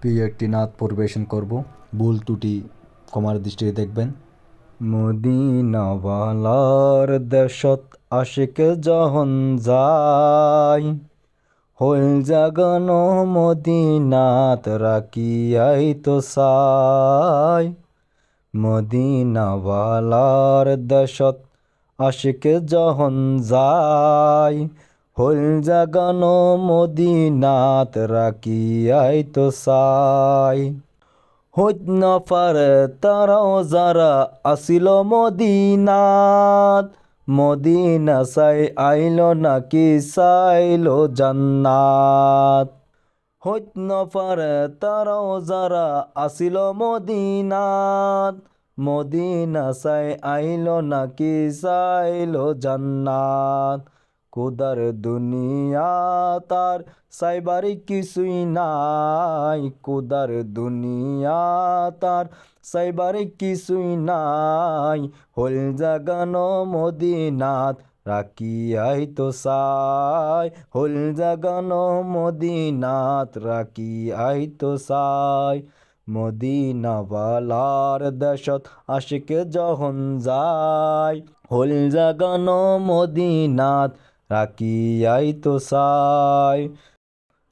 প্রিয় একটি নাত পরিবেশন করব। ভুল ত্রুটি কমার দৃষ্টিতে দেখবেন। মদিনাওয়ালার দেশত আশিক যখন যায়। হইল জাগানো মদিনাত রাখিয়াই তো সাই মদিনাওয়ালার দেশত আশিক যখন যায়। হইল জাগানো মদিনাত রাখিয়াই তো সাই হইত না পারে তারাও যারা আসিল মদিনাত, মদিনা সাই আইল নাকি সাইল জান্নাত। হইত না পারে তারাও যারা আসিল মদিনাত, মদিনা সাই আইল নাকি সাইল জান্নাত। কুদার দুনিয়া তার সাইবারি কিছুই নাই। কুদার দুনিয়া তার সাইবারি কিছুই নাই। হল জাগানো মদিনাত রাখিয়াই তো সাই হল জাগানো মদিনাত রাখিয়াই তো সাই মদিনাওয়ালার দেশত আশিকে যখন যায়। হল জাগানো মদিনাত রাখিয়াই তো সাই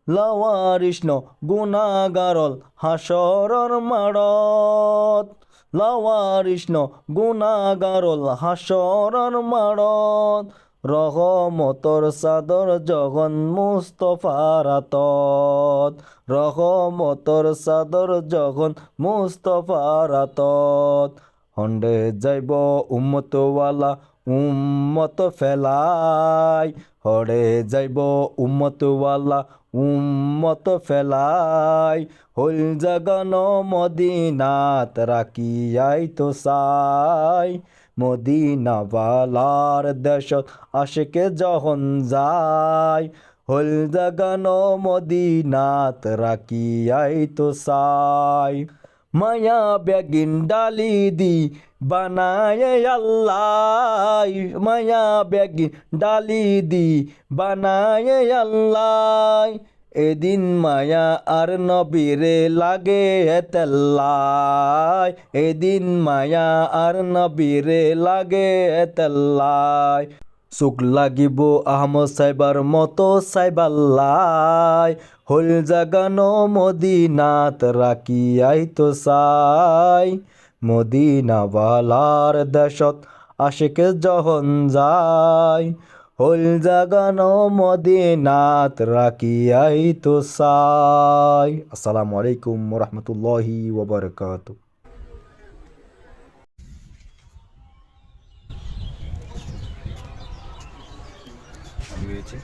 লাওয়ারিষ্ণ গুণাগারল হাসরর মাড়ত লাওয়ারিষ্ণ গুণাগারল হাসরর মাড়ত রহমতর সাদর জগন মুস্তফারাত রহমতর সাদর জগন মুস্তফারাত হন্ডে যাইব উম্মতওয়ালা উম্মত ফেলাই, হরে যাইব উম্মতওয়ালা, উম্মত ফেলাই। হইল জাগান মদিনাত রাখিয়াই তো সাই মদিনাওয়ালার দেশ আশেকে যখন যায়। হল জাগান মদিনাত রাখিয়াই তো সাই মায়া বেগিন ডালি দি বানায় আল্লাহ, মায়া বেগিন ডালি দি। বানায় আল্লাহ, এদিন মায়া আর নবীরে লাগে তেল্লাই এদিন মায়া আর নবীরে লাগে তেল্লাই চোখ লাগিব আহমদ সাইবার মতো সাইবাল্লাই হল জাগানো মদিনাত রাখিয়াই আইতো সাই মদিনাওয়ালার দেশত আশেকে যখন যায়। হল জাগানো মদিনাত রাখিয়াই তো সাই আসসালামু আলাইকুম রহমতুল্লাহি ওবরকাত হয়েছে